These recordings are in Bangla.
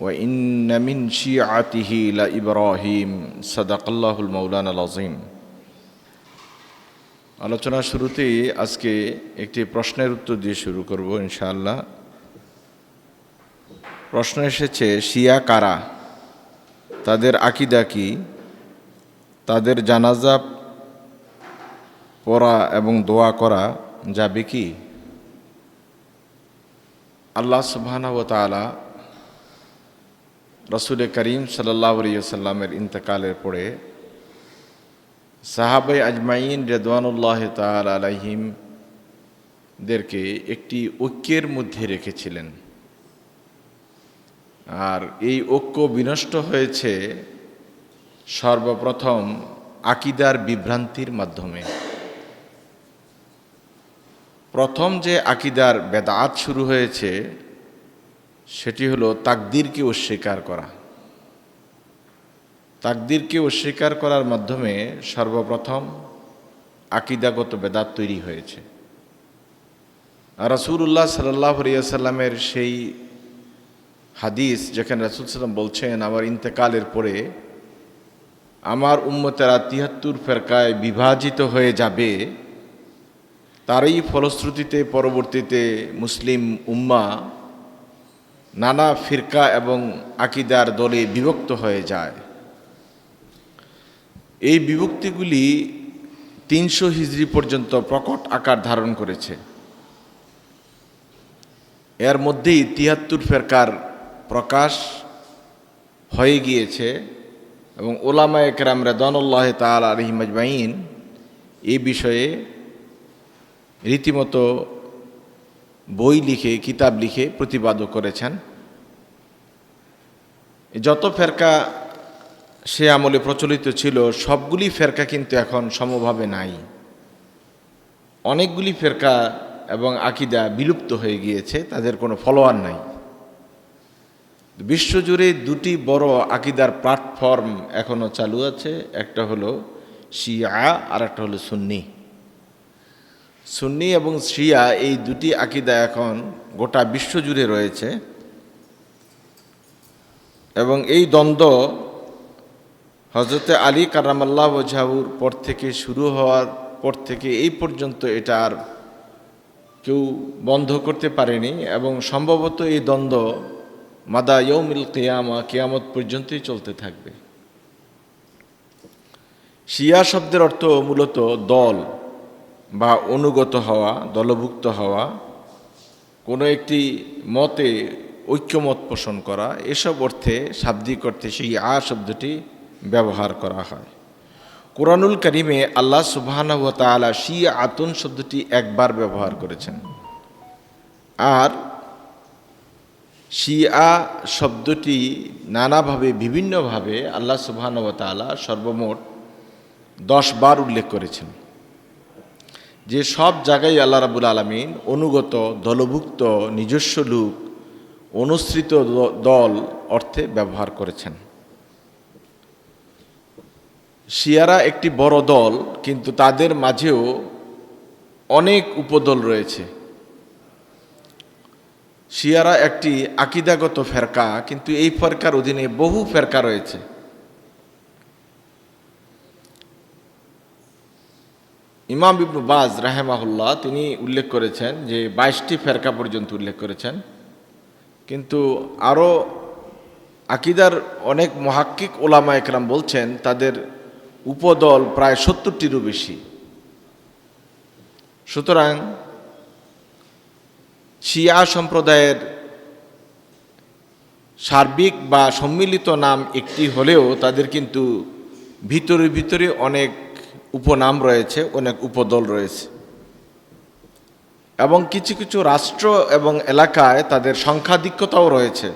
وإن من شيعته لإبراهيم صدق الله المولانا العظيم আলোচনার শুরুতেই আজকে একটি প্রশ্নের উত্তর দিয়ে শুরু করব ইনশাআল্লাহ প্রশ্ন এসেছে শিয়া কারা তাদের আকিদা কি তাদের জানাজা পড়া এবং দোয়া করা যাবে কি আল্লাহ সুবহানাহু ওয়া তাআলা রসুল করিম সাল্লাহ সাল্লামের ইন্তকালের পরে সাহাবাই আজমাইন রেদওয়ানুল্লাহ তাল আলাইহিমদেরকে একটি ঐক্যের মধ্যে রেখেছিলেন। আর এই ঐক্য বিনষ্ট হয়েছে সর্বপ্রথম আকিদার বিভ্রান্তির মাধ্যমে। প্রথম যে আকিদার বেদাত শুরু হয়েছে সেটি হলো তাকদিরকে অস্বীকার করা। তাকদিরকে অস্বীকার করার মাধ্যমে সর্বপ্রথম আকিদাগত বেদাত তৈরি হয়েছে। রাসুল্লাহ সাল্লাহ সাল্লামের সেই হাদিস যেখানে রাসুল সাল্লাম বলছেন, আমার ইন্তেকালের পরে আমার উম্মতেরা তিয়াত্তর ফেরকায় বিভাজিত হয়ে যাবে, তারই ফলশ্রুতিতে পরবর্তীতে মুসলিম উম্মা নানা ফিরকা এবং আকিদার দলে বিভক্ত হয়ে যায়। এই বিভক্তিগুলি তিনশো হিজড়ি পর্যন্ত প্রকট আকার ধারণ করেছে। এর মধ্যেই তিয়াত্তর ফেরকার প্রকাশ হয়ে গিয়েছে এবং ওলামা একরাম রেদানুল্লাহ তাল আলহিমাজমাইন এই বিষয়ে রীতিমতো বই লিখে, কিতাব লিখে প্রতিবাদও করেছেন। যত ফেরকা সে আমলে প্রচলিত ছিল, সবগুলি ফেরকা কিন্তু এখন সমভাবে নাই। অনেকগুলি ফেরকা এবং আকিদা বিলুপ্ত হয়ে গিয়েছে, তাদের কোনো ফলোয়ার নাই। বিশ্বজুড়ে দুটি বড় আকিদার প্ল্যাটফর্ম এখনও চালু আছে, একটা হলো শিয়া আর একটা হলো সুন্নি। সুন্নি এবং শিয়া এই দুটি আকিদা এখন গোটা বিশ্বজুড়ে রয়েছে। এবং এই দ্বন্দ্ব হজরতে আলী কারামাল্লাহ ওঝাউর পর থেকে শুরু হওয়ার পর থেকে এই পর্যন্ত এটা আর কেউ বন্ধ করতে পারেনি এবং সম্ভবত এই দ্বন্দ্ব মাদা ইয়ৌমিল কেয়ামা, কেয়ামত পর্যন্তই চলতে থাকবে। শিয়া শব্দের অর্থ মূলত দল। বা অনুগত হওয়া, দলভুক্ত হওয়া, কোনো একটি মতে ঐক্যমত পোষণ করা, এসব অর্থে শাব্দিক অর্থে সেই আ শব্দটি ব্যবহার করা হয়। কোরআনুল করিমে আল্লাহ সুবাহানা তালা শি আতুন শব্দটি একবার ব্যবহার করেছেন। আর শিয়া শব্দটি নানাভাবে, বিভিন্নভাবে আল্লাহ সুবাহান ও তালা সর্বমোট দশ বার উল্লেখ করেছেন। যে সব জায়গায় আল্লাহ রাবুল আলমিন অনুগত, দলভুক্ত, নিজস্ব লোক, অনুসৃত দল অর্থে ব্যবহার করেছেন। শিয়ারা একটি বড় দল, কিন্তু তাদের মাঝেও অনেক উপদল রয়েছে। শিয়ারা একটি আকিদাগত ফেরকা, কিন্তু এই ফেরকার অধীনে বহু ফেরকা রয়েছে। ইমাম ইবনু বাজ রাহেমাহুল্লাহ, তিনি উল্লেখ করেছেন যে বাইশটি ফেরকা পর্যন্ত উল্লেখ করেছেন। কিন্তু আরও আকিদার অনেক মহাক্কিক ওলামা একরাম বলছেন, তাদের উপদল প্রায় সত্তরটিরও বেশি। সুতরাং শিয়া সম্প্রদায়ের সার্বিক বা সম্মিলিত নাম একটি হলেও তাদের কিন্তু ভিতরে ভিতরে অনেক উপনাম রয়েছে, অনেক উপদল রয়েছে। এবং কিছু কিছু রাষ্ট্র এবং এলাকায় তাদের সংখ্যাধিক্যতাও রয়েছে।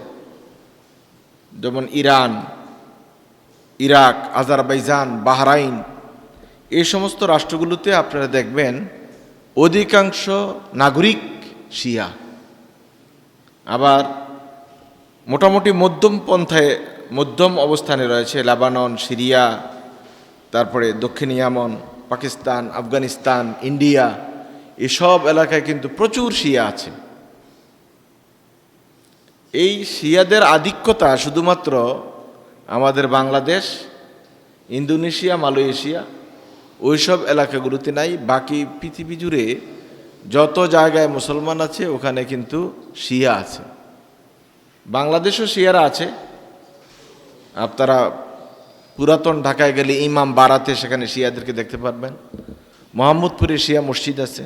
যেমন ইরান, ইরাক, আজারবাইজান, বাহরাইন, এই সমস্ত রাষ্ট্রগুলোতে আপনারা দেখবেন অধিকাংশ নাগরিক শিয়া। আবার মোটামুটি মধ্যম পন্থায়, মধ্যম অবস্থানে রয়েছে লেবানন, সিরিয়া তারপরে দক্ষিণ ইয়ামন, পাকিস্তান, আফগানিস্তান, ইন্ডিয়া, এসব এলাকায় কিন্তু প্রচুর শিয়া আছে। এই শিয়াদের আধিক্যতা শুধুমাত্র আমাদের বাংলাদেশ, ইন্দোনেশিয়া, মালয়েশিয়া, ওইসব এলাকাগুলোতে নাই, বাকি পৃথিবী জুড়ে যত জায়গায় মুসলমান আছে, ওখানে কিন্তু শিয়া আছে। বাংলাদেশও শিয়ারা আছে। আপনারা পুরাতন ঢাকায় গেলে ইমাম বারাতে, সেখানে শিয়াদেরকে দেখতে পারবেন। মোহাম্মদপুরে শিয়া মসজিদ আছে।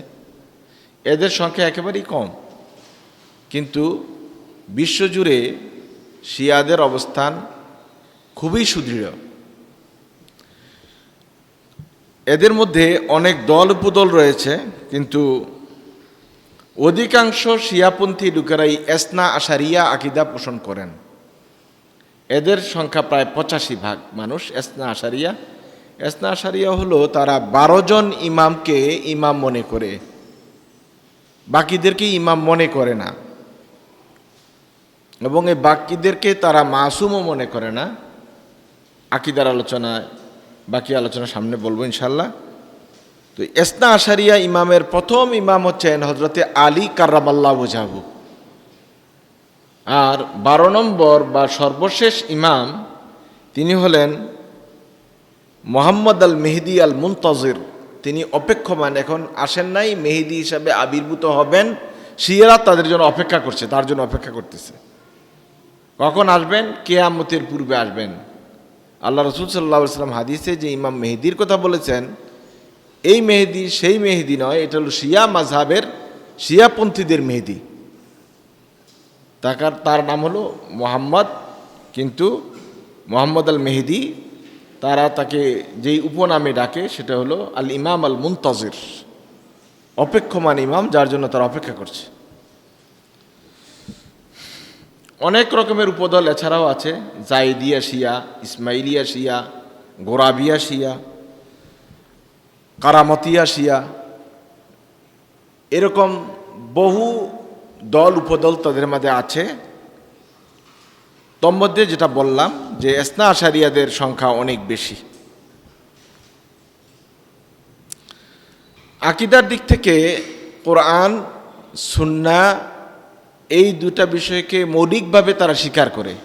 এদের সংখ্যা একেবারেই কম। কিন্তু বিশ্বজুড়ে শিয়াদের অবস্থান খুবই সুদৃঢ়। এদের মধ্যে অনেক দল উপদল রয়েছে, কিন্তু অধিকাংশ শিয়াপন্থী লোকেরাই এসনা আশারিয়া আকিদা পোষণ করেন। এদের সংখ্যা প্রায় পঁচাশি ভাগ মানুষ, এসনা আশারিয়া। এসনা আশারিয়া হলো তারা বারো জন ইমামকে ইমাম মনে করে। বাকিদেরকে ইমাম মনে করে না। এবং এই বাকিদেরকে তারা মাসুমও মনে করে না। আকিদার আলোচনা, বাকি আলোচনা সামনে বলব ইনশাল্লাহ তো এসনা আশারিয়া ইমামের প্রথম ইমাম হচ্ছেন হজরতে আলী কার্রামাল্লাহ বোঝাবু আর বারো নম্বর বা সর্বশেষ ইমাম, তিনি হলেন মোহাম্মদ আল মেহেদি আল মুন্তজির তিনি অপেক্ষমান, এখন আসেন নাই, মেহেদি হিসাবে আবির্ভূত হবেন। শিয়ারা তাদের জন্য অপেক্ষা করছে, তার জন্য অপেক্ষা করতেছে। কখন আসবেন? কেয়ামতের পূর্বে আসবেন। আল্লাহ রসুল সাল্লাহ সাল্লাম হাদিসে যে ইমাম মেহেদির কথা বলেছেন, এই মেহেদি সেই মেহেদি নয়, এটা হলো শিয়া মাঝহাবের শিয়াপন্থীদের মেহেদি। তাকার, তার নাম হলো মোহাম্মদ, কিন্তু মোহাম্মদ আল মেহেদি তারা তাকে যেই উপনামে ডাকে সেটা হলো আল ইমাম আল মুন্তজির অপেক্ষমান ইমাম যার জন্য তারা অপেক্ষা করছে। অনেক রকমের উপদল এছাড়াও আছে, জাইদিয়া শিয়া, ইসমাইলিয়া শিয়া, গোরাবিয়া শিয়া, কারামতিয়া শিয়া, এরকম বহু দল উপদল তাদের মধ্যে আছে। তোর মধ্যে যেটা বললাম যে এসনা আশারিয়াদের সংখ্যা অনেক বেশি। আকিদার দিক থেকে কোরআন, সুন্না, এই দুটা বিষয়কে মৌলিকভাবে তারা স্বীকার করে।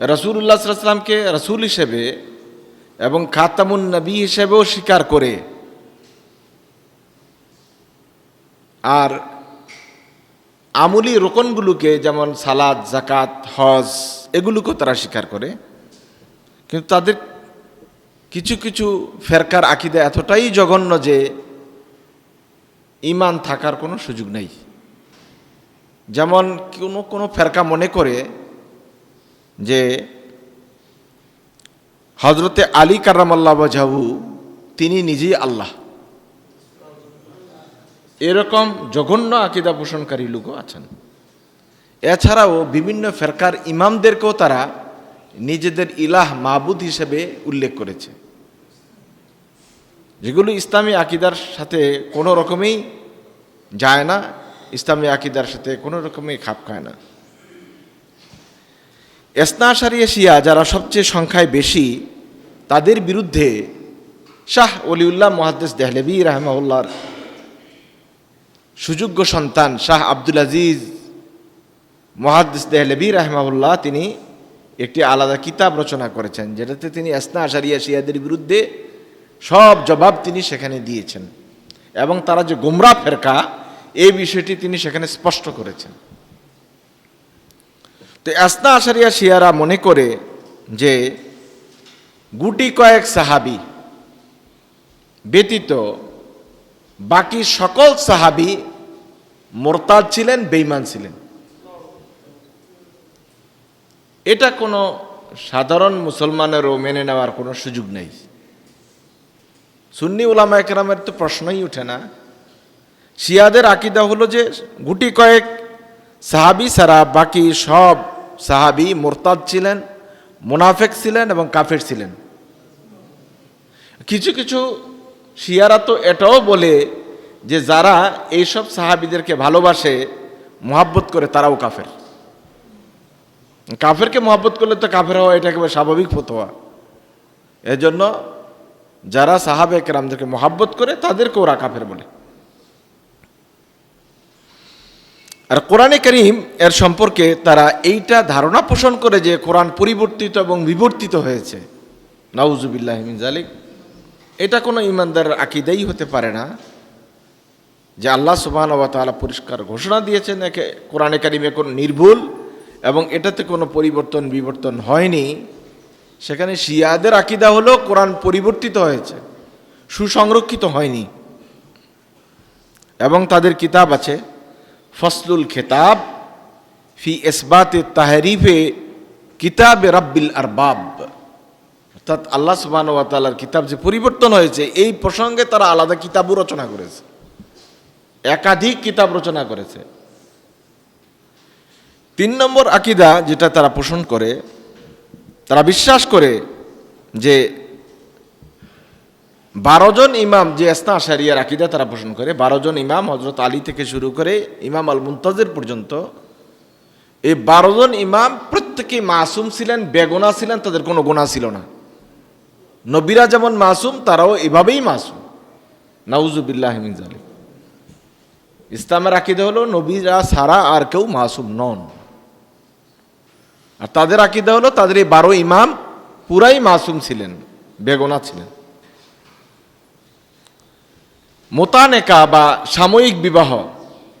রসুল্লাহ সাল্লামকে রসুল হিসেবে এবং খাতামুন নবী হিসেবেও স্বীকার করে। আর আমলি রোকনগুলোকে যেমন সালাদ, জাকাত, হজ এগুলোকেও তারা স্বীকার করে। কিন্তু তাদের কিছু কিছু ফেরকার আকিদা এতটাই জঘন্য যে ইমান থাকার কোনো সুযোগ নেই। যেমন কোনো কোনো ফেরকা মনে করে যে হজরতে আলী কারামাল্লা বাজাহু তিনি নিজেই আল্লাহ। এরকম জঘন্য আকিদা পোষণকারী লোকও আছেন। এছাড়াও বিভিন্ন ফেরকার ইমামদেরকেও তারা নিজেদের ইলাহ মাবুদ হিসেবে উল্লেখ করেছে। যেগুলো ইসলামী আকিদার সাথে কোনো রকমেই যায় না, ইসলামী আকিদার সাথে কোনো রকমই খাপ খায় না। এসনা সারিয়া শিয়া যারা সবচেয়ে সংখ্যায় বেশি, তাদের বিরুদ্ধে শাহ অলিউল্লাহ মহাদ্দেস দেহলেবি রাহমাউল্লাহর সুযোগ্য সন্তান শাহ আব্দুল আজিজ মহাদ্দেস দেহলেবি রাহমাউল্লাহ তিনি একটি আলাদা কিতাব রচনা করেছেন, যেটাতে তিনি এসনা আশারিয়া শিয়াদের বিরুদ্ধে সব জবাব তিনি সেখানে দিয়েছেন। এবং তারা যে গোমরা ফেরকা, এই বিষয়টি তিনি সেখানে স্পষ্ট করেছেন। তো এসনা আশারিয়া শিয়ারা মনে করে যে গুটি কয়েক সাহাবি ব্যতীত বাকি সকল সাহাবি মোরতাদ ছিলেন বেইমান ছিলেন। এটা কোনো সাধারণ মুসলমানেরও মেনে নেওয়ার কোনো সুযোগ নেই। সুন্নি উলামা একরামের তো প্রশ্নই ওঠে না। শিয়াদের আকিদা হলো যে গুটি কয়েক সাহাবি ছাড়া বাকি সব সাহাবি মোরতাদ ছিলেন, মুনাফেক ছিলেন এবং কাফের ছিলেন। কিছু কিছু শিয়ারা তো এটাও বলে যে যারা এইসব সাহাবিদেরকে ভালোবাসে, মোহাব্বত করে, তারাও কাফের। কাফেরকে মোহাব্বত করলে তো কাফের হওয়া এটা একেবারে স্বাভাবিক ফতোয়া। এজন্য যারা সাহাবে কেরামদেরকে মোহাব্বত করে, তাদেরকে ওরা কাফের বলে। আর কোরআনে করিম এর সম্পর্কে তারা এইটা ধারণা পোষণ করে যে কোরআন পরিবর্তিত এবং বিবর্তিত হয়েছে। নাউজুবিল্লাহ মিন জালিক এটা কোনো ইমানদার আকিদাই হতে পারে না যে আল্লাহ সুবাহ তাআলা পরিষ্কার ঘোষণা দিয়েছেন একে কোরআনে কারিমে কোনো নির্ভুল এবং এটাতে কোনো পরিবর্তন, বিবর্তন হয়নি। সেখানে শিয়াদের আকিদা হলো কোরআন পরিবর্তিত হয়েছে, সুসংরক্ষিত হয়নি। এবং তাদের কিতাব আছে, ফসলুল খেতাব, ফি এসবাতে তাহরিফে কিতাবে রাব্বিল আরবাব। অর্থাৎ আল্লাহ সুবাহ তালার কিতাব যে পরিবর্তন হয়েছে, এই প্রসঙ্গে তারা আলাদা কিতাবও রচনা করেছে। একাধিক কিতাব রচনা করেছে। তিন নম্বর আকিদা যেটা তারা পোষণ করে, তারা বিশ্বাস করে যে বারো জন ইমাম যে এসনা আশারিয়ার আকিদা তারা পোষণ করে, বারো জন ইমাম হজরত আলী থেকে শুরু করে ইমাম আল মুন্তাজের পর্যন্ত, এই বারো জন ইমাম প্রত্যেকেই মাসুম ছিলেন, বেগুনা ছিলেন, তাদের কোনো গোনা ছিল না। নবীরা যেমন মাসুম, তারাও এভাবেই মাসুম। নাউজুবিল্লাহ মিন জালিক ইসলামের আকিদা হলো, নবীরা সারা আর কেউ মাসুম নন। আর তাদের আকিদা হলো, তাদের এই বারো ইমাম পুরাই মাসুম ছিলেন, বেগনা ছিলেন। মোতানেকা বা সাময়িক বিবাহ,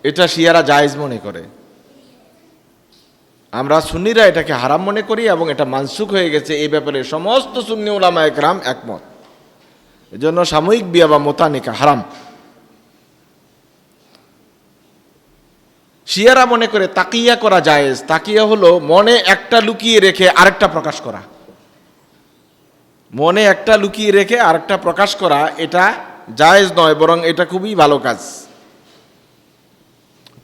এটা শিয়ারা জায়েজ মনে করে। আমরা সুন্নিরা এটাকে হারাম মনে করি এবং এটা মানসুক হয়ে গেছে। এই ব্যাপারে সমস্ত সুন্নি ওলামা একরাম একমত। এজন্য সাময়িক বিয়া বা মোতানিকা হারাম। শিয়ারা মনে করে তাকিয়া করা জায়েজ। তাকিয়া হলো মনে একটা লুকিয়ে রেখে আরেকটা প্রকাশ করা। মনে একটা লুকিয়ে রেখে আরেকটা প্রকাশ করা, এটা জায়েজ নয়, বরং এটা খুবই ভালো কাজ।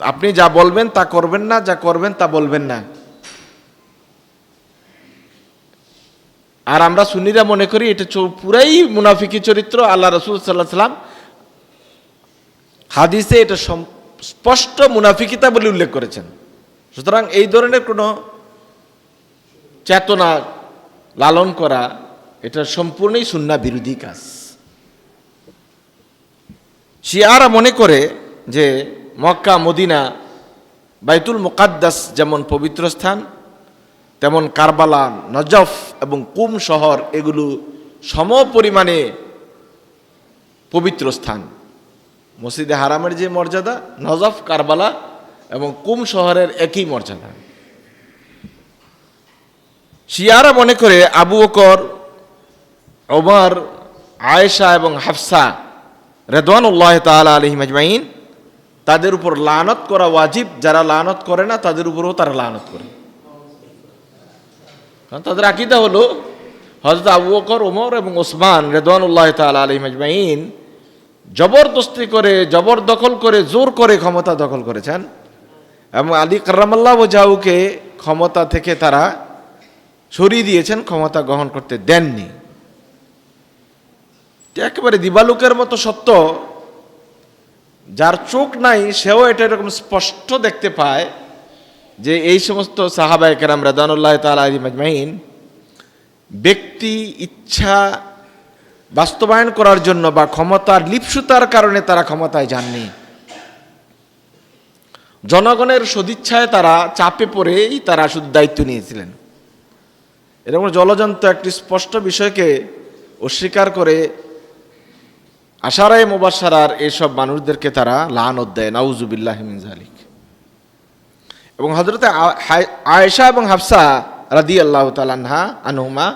আপনি যা বলবেন তা করবেন না, যা করবেন তা বলবেন না। আর আমরা সুন্নিরা মনে করি এটা পুরাই মুনাফিকি চরিত্র, আল্লাহ রসুল সাল্লাহ সাল্লাম হাদিসে এটা স্পষ্ট মুনাফিকিতা বলে উল্লেখ করেছেন। সুতরাং এই ধরনের কোনো চেতনা লালন করা, এটা সম্পূর্ণই সুন্না বিরোধী কাজ। শিয়ারা মনে করে যে মক্কা, মদিনা, বাইতুল মোকাদ্দাস যেমন পবিত্র স্থান তেমন কারবালা, নজফ এবং কুম শহর এগুলো সম পরিমাণে পবিত্র স্থান। মসজিদে হারামের যে মর্যাদা, নজফ, কারবালা এবং কুম শহরের একই মর্যাদা। শিয়ারা মনে করে আবু বকর, ওমর, আয়েশা এবং হাফসা রেদওয়ানুল্লাহ তালা আলহি মাজমাইন তাদের উপর লানত করা ওয়াজিব। যারা লানত করে না, তাদের উপরও তারা লানত করে। কারণ তাদের আকিদা হলো হজরত আবু বকর ওমর এবং ওসমান রেদওয়ানুল্লাহ তালা আলহি মাজমাইন জবরদস্তি করে, জবরদখল করে, জোর করে ক্ষমতা দখল করেছেন। এবং আলী কার্রামাল্লাহ জাউকে ক্ষমতা থেকে তারা সরিয়ে দিয়েছেন, ক্ষমতা গ্রহণ করতে দেননি। একেবারে দিবালুকের মতো সত্য। যার চোখ নাই, সেও এটা এরকম স্পষ্ট দেখতে পায়। যে এই সমস্ত সাহাবায় কেরাম রাদানুল্লাহ তালা মাজমাইন ব্যক্তি ইচ্ছা বাস্তবায়ন করার জন্য বা ক্ষমতার লিপসুতার কারণে তারা ক্ষমতায় যাননি। জনগণের সদিচ্ছায় তারা চাপে পড়েই তারা শুধু দায়িত্ব নিয়েছিলেন। এরকম জলজন্ত একটি স্পষ্ট বিষয়কে অস্বীকার করে আশারায় মোবাসারার এসব মানুষদেরকে তারা লানত দেয়। নাউজুবিল্লাহ মিন জালিক এবং হজরতে আয়েশা এবং হাফসা রাদি আল্লাহ তালানহা আনহুমা,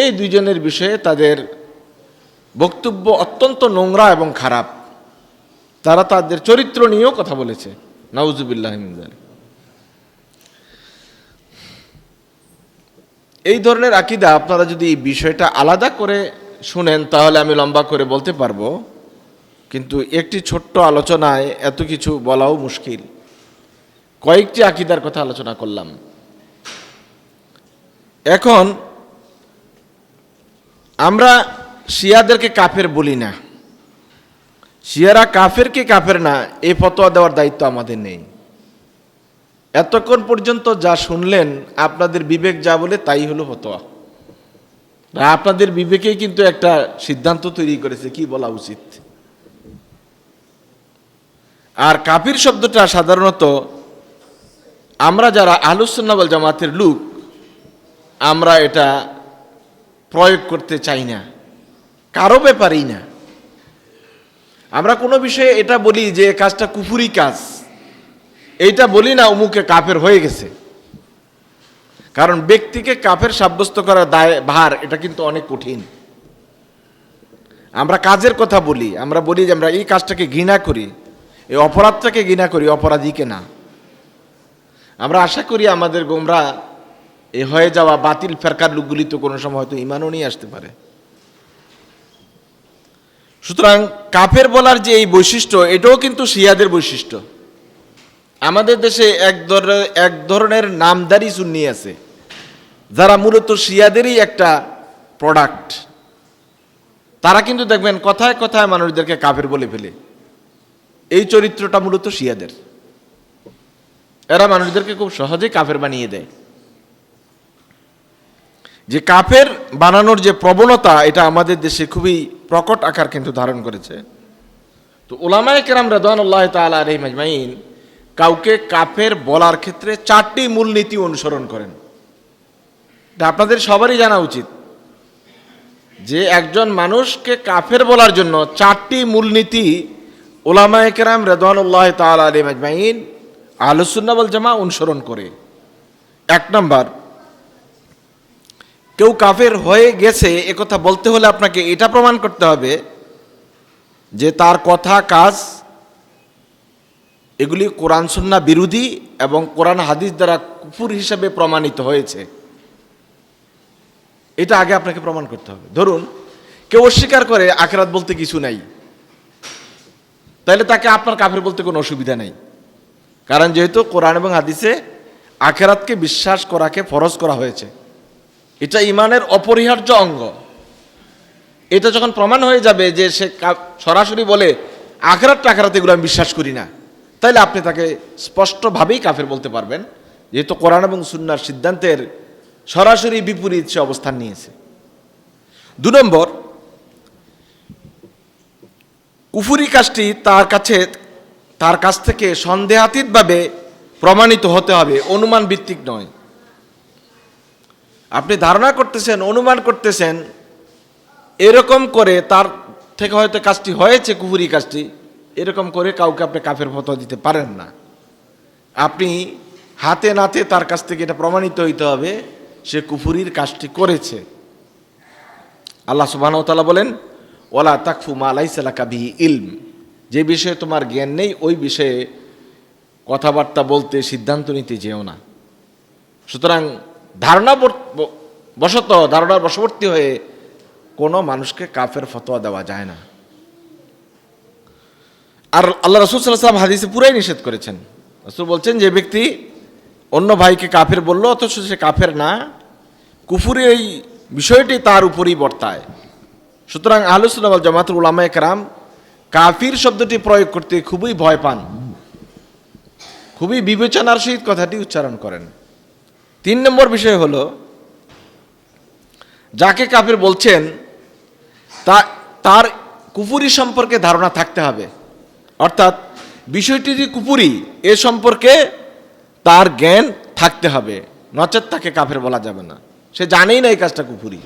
এই দুইজনের বিষয়ে তাদের বক্তব্য অত্যন্ত নোংরা এবং খারাপ। তারা তাদের চরিত্র নিয়েও কথা বলেছে। নাউজুবিল্লাহ এই ধরনের আকিদা আপনারা যদি এই বিষয়টা আলাদা করে শুনেন, তাহলে আমি লম্বা করে বলতে পারব। কিন্তু একটি ছোট্ট আলোচনায় এত কিছু বলাও মুশকিল। কয়েকটি আকিদার কথা আলোচনা করলাম। এখন আমরা শিয়াদেরকে কাফের বলি না। শিয়ারা কাফের কাফেরকে কাফের না এই ফতোয়া দেওয়ার দায়িত্ব আমাদের নেই। এতক্ষণ পর্যন্ত যা শুনলেন, আপনাদের বিবেক যা বলে তাই হলো ফতোয়া। আপনাদের বিবেকেই কিন্তু একটা সিদ্ধান্ত তৈরি করেছে, কি বলা উচিত? আর কাফির শব্দটা সাধারণত আমরা যারা আহলুসুন্নাবল জামাতের লোক, আমরা এটা প্রয়োগ করতে চাই না। কারও ব্যাপারেই না। আমরা কোনো বিষয়ে এটা বলি যে কাজটা কুফুরি কাজ। এইটা বলি না অমুকে কাফের হয়ে গেছে। কারণ ব্যক্তিকে কাফের সাব্যস্ত করার দায়, ভার, এটা কিন্তু অনেক কঠিন। আমরা কাজের কথা বলি। আমরা বলি যে আমরা এই কাজটাকে ঘৃণা করি, এই অপরাধটাকে ঘৃণা করি, অপরাধীকে না। আমরা আশা করি আমাদের গোমরা এ হয়ে যাওয়া বাতিল ফেরকার লোকগুলি তো কোনো সময় হয়তো ইমানও নিয়ে আসতে পারে। সুতরাং কাফের বলার যে এই বৈশিষ্ট্য, এটাও কিন্তু শিয়াদের বৈশিষ্ট্য। আমাদের দেশে এক ধরনের এক ধরনের নামদারি সুন্নি আছে, যারা মূলত শিয়াদেরই একটা প্রোডাক্ট তারা কিন্তু দেখবেন কথায় কথায় মানুষদেরকে কাফের বলে ফেলে। এই চরিত্রটা মূলত শিয়াদের। এরা মানুষদেরকে খুব সহজেই কাফের বানিয়ে দেয়। যে কাফের বানানোর যে প্রবণতা, এটা আমাদের দেশে খুবই প্রকট আকার কিন্তু ধারণ করেছে। তো ওলামায় কেরাম রেদান আল্লাহ তালা আলহি মাজমাইন কাউকে কাফের বলার ক্ষেত্রে চারটি মূলনীতি অনুসরণ করেন। এটা আপনাদের সবারই জানা উচিত যে একজন মানুষকে কাফের বলার জন্য চারটি মূলনীতি ওলামায় কেরাম রেদানুল্লাহ তাল আলী মাজমাইন আলুসুন্নাবল জামা অনুসরণ করে। এক নম্বর, কেউ কাফের হয়ে গেছে একথা বলতে হলে আপনাকে এটা প্রমাণ করতে হবে যে তার কথা, কাজ, এগুলি কোরআন সুন্না বিরোধী এবং কোরআন হাদিস দ্বারা কুফুর হিসাবে প্রমাণিত হয়েছে। এটা আগে আপনাকে প্রমাণ করতে হবে। ধরুন, কেউ অস্বীকার করে, আখেরাত বলতে কিছু নাই। তাহলে তাকে আপনার কাফের বলতে কোনো অসুবিধা নেই। কারণ যেহেতু কোরআন এবং হাদিসে আখেরাতকে বিশ্বাস করাকে ফরজ করা হয়েছে, এটা ইমানের অপরিহার্য অঙ্গ। এটা যখন প্রমাণ হয়ে যাবে যে সে সরাসরি বলে আখেরাত টাখেরাত এগুলো আমি বিশ্বাস করি না, তাইলে আপনি তাকে স্পষ্টভাবেই কাফের বলতে পারবেন, যেহেতু কোরআন এবং সুন্নার সিদ্ধান্তের সরাসরি বিপরীত সে অবস্থান নিয়েছে। দু নম্বর, কুফুরি কাজটি তার কাছে তার কাছ থেকে সন্দেহাতীতভাবে প্রমাণিত হতে হবে, অনুমান ভিত্তিক নয়। আপনি ধারণা করতেছেন, অনুমান করতেছেন, এরকম করে তার থেকে হয়তো কাজটি হয়েছে, কুহুরি কাজটি, এরকম করে কাউকে আপনি কাফের ফতোয়া দিতে পারেন না। আপনি হাতে নাতে তার কাছ থেকে এটা প্রমাণিত হইতে হবে, সে কুফুরির কাজটি করেছে। আল্লাহ সুবাহ বলেন ওলা তাকফু মালাইসালা কাবি ইলম। যে বিষয়ে তোমার জ্ঞান নেই, ওই বিষয়ে কথাবার্তা বলতে সিদ্ধান্ত নিতে যেও না। সুতরাং ধারণা বশত ধারণার বশবর্তী হয়ে কোনো মানুষকে কাফের ফতোয়া দেওয়া যায় না। আর আল্লাহ রসুল সাল্লাম হাদিসে পুরাই নিষেধ করেছেন। রসুল বলছেন, যে ব্যক্তি অন্য ভাইকে কাফের বলল, অথচ সে কাফের না, কুফুরের এই বিষয়টি তার উপরই বর্তায়। সুতরাং আহলুসুল্লাহ জামাতুল উলামায়ে কেরাম কাফির শব্দটি প্রয়োগ করতে খুবই ভয় পান। খুবই বিবেচনার সহিত কথাটি উচ্চারণ করেন। তিন নম্বর বিষয় হলো, যাকে কাফির বলছেন, তা, তার কুপুরি সম্পর্কে ধারণা থাকতে হবে। অর্থাৎ, বিষয়টি যে কুপুরি এ সম্পর্কে তার জ্ঞান থাকতে হবে। নচেত তাকে কাফের বলা যাবে না। সে জানেই না এই কাজটা কুপুরি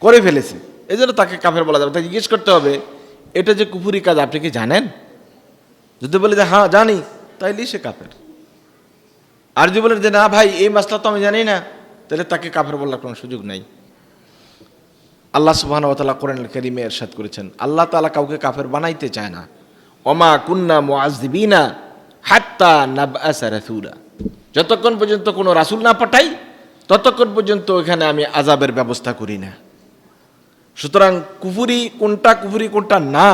করে ফেলেছে। এই জন্য তাকে কাফের বলা যাবে তাকে জিজ্ঞেস করতে হবে এটা যে কুপুরি কাজ, আপনি কি জানেন? যদি বলে যে হ্যাঁ জানি, তাইলেই সে কাফের। আর যদি বলেন যে, না ভাই, এই মাসলা তো আমি জানি না তাহলে তাকে কাফের বলার কোনো সুযোগ নাই। আল্লাহ সুবহান ওয়া তাআলা কোরআনুল কারীমে ইরশাদ করেছেন, আল্লাহ তাআলা কাউকে কাফের বানাইতে চায় না। অমা কুন্না মুআযযিবিনা হাত্তা নাবআসা রাসূলা। যতক্ষণ পর্যন্ত কোনো রাসূল না পাঠাই, ততক্ষণ পর্যন্ত এখানে আমি আজাবের ব্যবস্থা করি না। সুতরাং কুফুরি কোনটা কুফুরি, কোনটা না,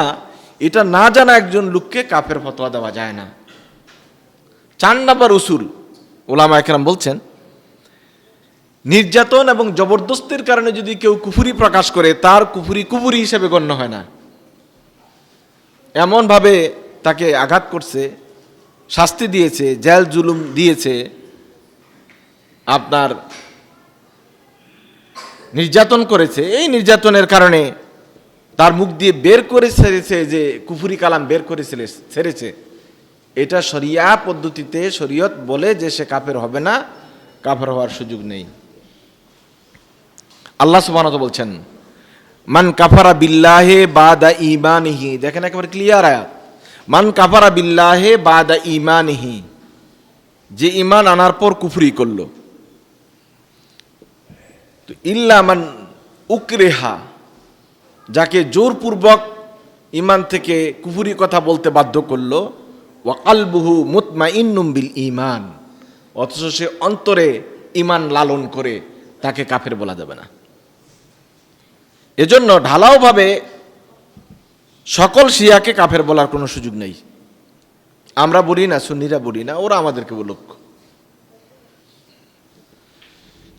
এটা না জানা একজন লোককে কাফের ফতোয়া দেওয়া যায় না। চার নাম্বার উসুল, ওলামা একরাম বলছেন, নির্যাতন এবং জবরদস্তির কারণে যদি কেউ কুফুরি প্রকাশ করে, তার কুফুরি কুফুরি হিসেবে গণ্য হয় না। এমনভাবে তাকে আঘাত করছে, শাস্তি দিয়েছে, জেল জুলুম দিয়েছে, আপনার নির্যাতন করেছে। এই নির্যাতনের কারণে তার মুখ দিয়ে বের করে ছেড়েছে যে কুফুরি কালাম বের করে ছেড়ে- ছেড়েছে। এটা শরিয়া পদ্ধতিতে শরীয়ত বলে যে সে কাফের হবে না, কাফের হওয়ার সুযোগ নেই। আল্লাহ তাআলা বলছেন, মান কাফারা বিল্লাহে বাদা ইমানিহি দেখেন একেবারে ক্লিয়ার আয়াত। মান কাফারা বিল্লাহে বাদা ইমানিহি যে ইমান আনার পর কুফরি করল। তো ইল্লা মান উকরেহা, যাকে জোরপূর্বক ইমান থেকে কুফুরি কথা বলতে বাধ্য করল ওয়াকালবুহু মুতমা বিল ইমান অথচ সে অন্তরে ইমান লালন করে তাকে কাফের বলা যাবে না। এজন্য ঢালাওভাবে সকল শিয়াকে কাফের বলার কোনো সুযোগ নেই। আমরা বলি না, সুন্নিরা বলি না, ওরা আমাদেরকে বলুক।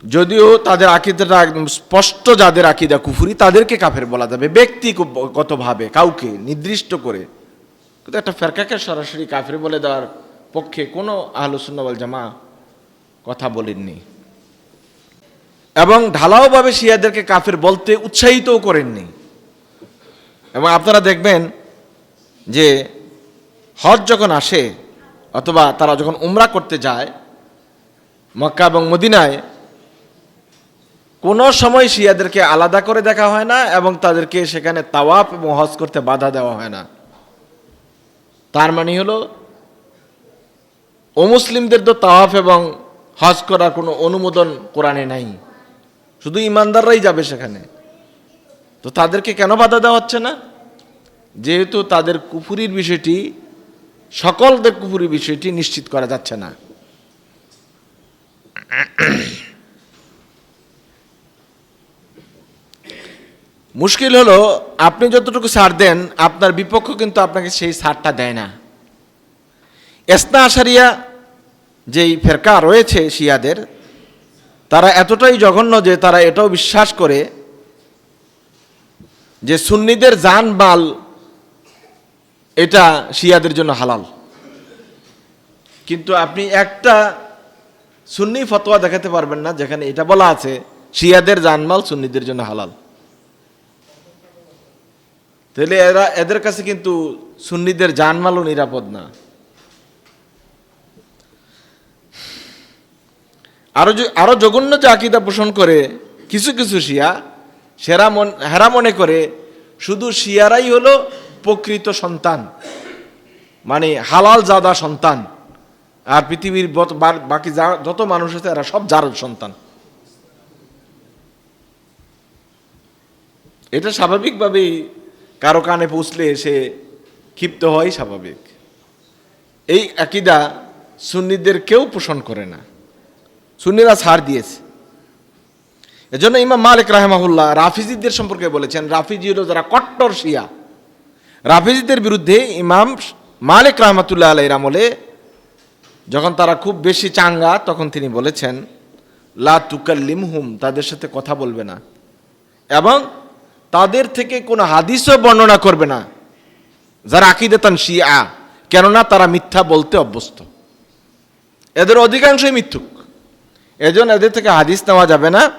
যদিও তাদের আকিদাটা একদম স্পষ্ট যাদের আকিদা কুফুরি, তাদেরকে কাফের বলা যাবে। ব্যক্তিগতভাবে, কাউকে নির্দিষ্ট করে। কিন্তু একটা ফেরকাকে সরাসরি কাফের বলে দেওয়ার পক্ষে কোনো আহলুসুন্নবল জামা কথা বলেননি। এবং ঢালাওভাবে শিয়াদেরকে কাফের বলতে উৎসাহিতও করেননি। এবং আপনারা দেখবেন যে হজ যখন আসে, অথবা তারা যখন উমরা করতে যায়, মক্কা এবং মদিনায় কোনো সময় শিয়াদেরকে আলাদা করে দেখা হয় না এবং তাদেরকে সেখানে তাওয়াপ এবং হজ করতে বাধা দেওয়া হয় না। তার মানে হলো অমুসলিমদের তো তাওয়াফ এবং হজ করার কোনো অনুমোদন কোরআনে নাই। শুধু ইমানদাররাই যাবে সেখানে। তো তাদেরকে কেন বাধা দেওয়া হচ্ছে না? যেহেতু তাদের কুফুরির বিষয়টি, সকলদের কুফুরির বিষয়টি নিশ্চিত করা যাচ্ছে না। মুশকিল হলো, আপনি যতটুকু ছাড় দেন, আপনার বিপক্ষ কিন্তু আপনাকে সেই ছাড়টা দেয় না। এসনা আশারিয়া যেই ফেরকা রয়েছে শিয়াদের, তারা এতটাই জঘন্য যে তারা এটাও বিশ্বাস করে যে সুন্নিদের যান মাল এটা শিয়াদের জন্য হালাল। কিন্তু আপনি একটা সুন্নি ফতোয়া দেখাতে পারবেন না যেখানে এটা বলা আছে, শিয়াদের জানমাল সুন্নিদের জন্য হালাল। তাহলে এরা, এদের কাছে কিন্তু সুন্নিদের জানমালও নিরাপদ না। আরও আরও জঘন্য যে আকিদা পোষণ করে কিছু কিছু শিয়া, সেরা মন, হেরা মনে করে শুধু শিয়ারাই হলো প্রকৃত সন্তান মানে হালাল জাদা সন্তান। আর পৃথিবীর বাকি যত মানুষ আছে এরা সব জারদ সন্তান। এটা স্বাভাবিকভাবেই কারও কানে পৌঁছলে সে ক্ষিপ্ত হয় স্বাভাবিক। এই আকিদা সুন্নিদের কেউ পোষণ করে না। সুন্নিরা ছাড় দিয়েছে। এজন্য ইমাম মালিক রাহেমাহুল্লাহ রাফিজিদের সম্পর্কে বলেছেন, রাফিজি হলো যারা কট্টর শিয়া। রাফিজিদের বিরুদ্ধে ইমাম মালিক রহমতুল্লাহ আলাইর আমলে যখন তারা খুব বেশি চাঙ্গা, তখন তিনি বলেছেন, লা তুকাল্লিম হুম তাদের সাথে কথা বলবে না। এবং তাদের থেকে কোনো হাদিসও বর্ণনা করবে না। যারা আকিদেতান শিয়া, কেননা তারা মিথ্যা বলতে অভ্যস্ত। এদের অধিকাংশই মিথ্যুক। এজন্য এদের থেকে হাদিস নেওয়া যাবে না।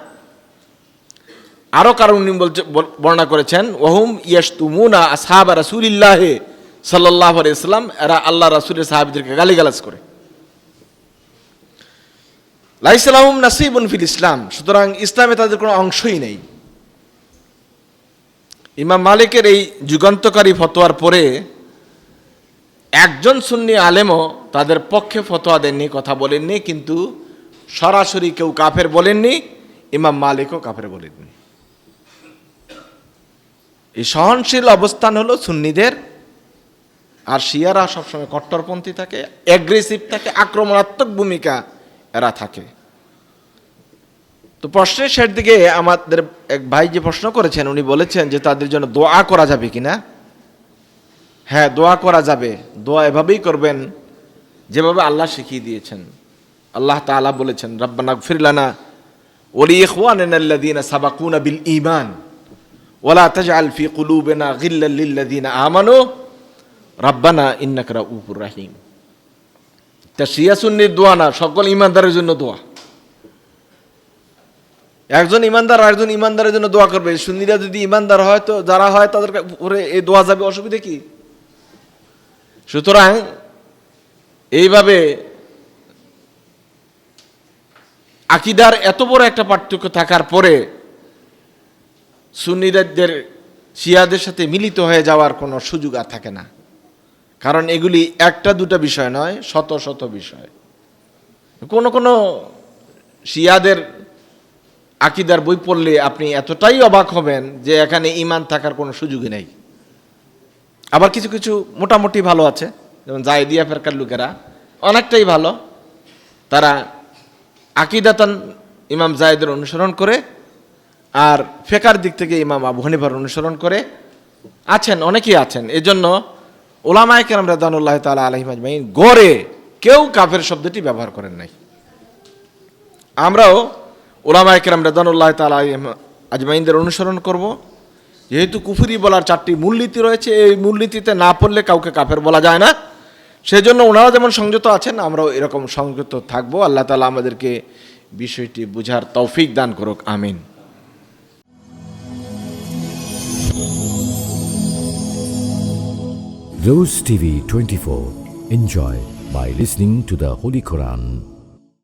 আরও কারণ উনি বলছে বর্ণনা করেছেন, ওহুম ইয়াসতুমুনা আসহাবা রাসূলিল্লাহি সাল্লাল্লাহু আলাইহি সাল্লাম এরা আল্লাহ রাসূলের সাহাবীদেরকে গালিগালাজ করে। লাইসালাহুম নাসিবুন ফিল ইসলাম, সুতরাং ইসলামে তাদের কোনো অংশই নেই। ইমাম মালিকের এই যুগান্তকারী ফতোয়ার পরে একজন সুন্নি আলেমও তাদের পক্ষে ফতোয়া দেননি, কথা বলেননি, কিন্তু সরাসরি কেউ কাফের বলেননি, ইমাম মালিকও কাফের বলেননি। এই সহনশীল অবস্থান হলো সুন্নিদের, আর শিয়ারা সবসময় কট্টরপন্থী থাকে অ্যাগ্রেসিভ থাকে, আক্রমণাত্মক ভূমিকা এরা থাকে। তো প্রশ্নের শেষ দিকে আমাদের এক ভাই যে প্রশ্ন করেছেন, উনি বলেছেন যে তাদের জন্য দোয়া করা যাবে কিনা? হ্যাঁ দোয়া করা যাবে। দোয়া এভাবেই করবেন যেভাবে আল্লাহ শিখিয়ে দিয়েছেন। আল্লাহ তাআলা বলেছেন, রব্বানা ফিরলানা ওলি ইখওয়ানাল্লাযীনা সাবাকুনা বিল ঈমান ওয়ালা তাজআল ফি কুলুবিনা গিল্লাল আমানু রব্বানা ইন্নাকা রাউফুর রাহিম। তা সুন্নির দোয়া না, সকল ইমানদারের জন্য দোয়া। একজন ইমানদার আর একজন ইমানদারের জন্য দোয়া করবে। সুন্নিরা যদি ইমানদার হয় তো যারা হয় তাদের উপরে এই দোয়া যাবে, অসুবিধে কি? সুতরাং এইভাবে আকিদার এত বড় একটা পার্থক্য থাকার পরে সুন্নিদের, শিয়াদের সাথে মিলিত হয়ে যাওয়ার কোনো সুযোগ আর থাকে না। কারণ এগুলি একটা দুটা বিষয় নয়, শত শত বিষয়। কোনো কোনো শিয়াদের আকিদার বই পড়লে আপনি এতটাই অবাক হবেন যে এখানে ইমান থাকার কোনো সুযোগই নেই। আবার কিছু কিছু মোটামুটি ভালো আছে, যেমন জায়দিয়া ফেরকার লোকেরা অনেকটাই ভালো। তারা আকিদাতান ইমাম জায়দের অনুসরণ করে আর ফেকার দিক থেকে ইমাম আবু হানিফার অনুসরণ করে আছেন, অনেকেই আছেন। এজন্য ওলামায় কেরাম রাদানুল্লাহ তালা আলহিম গড়ে কেউ কাফের শব্দটি ব্যবহার করেন নাই। আমরাও ওলামায় কেরাম রাদানুল্লাহ তালা আজমাইনদের অনুসরণ করব যেহেতু কুফুরি বলার চারটি মূলনীতি রয়েছে, এই মূলনীতিতে না পড়লে কাউকে কাফের বলা যায় না সেজন্য ওনারা যেমন সংযত আছেন, আমরাও এরকম সংযত থাকব আল্লাহ তালা আমাদেরকে বিষয়টি বুঝার তৌফিক দান করুক, আমিন Rose TV 24. Enjoy by listening to the Holy Quran.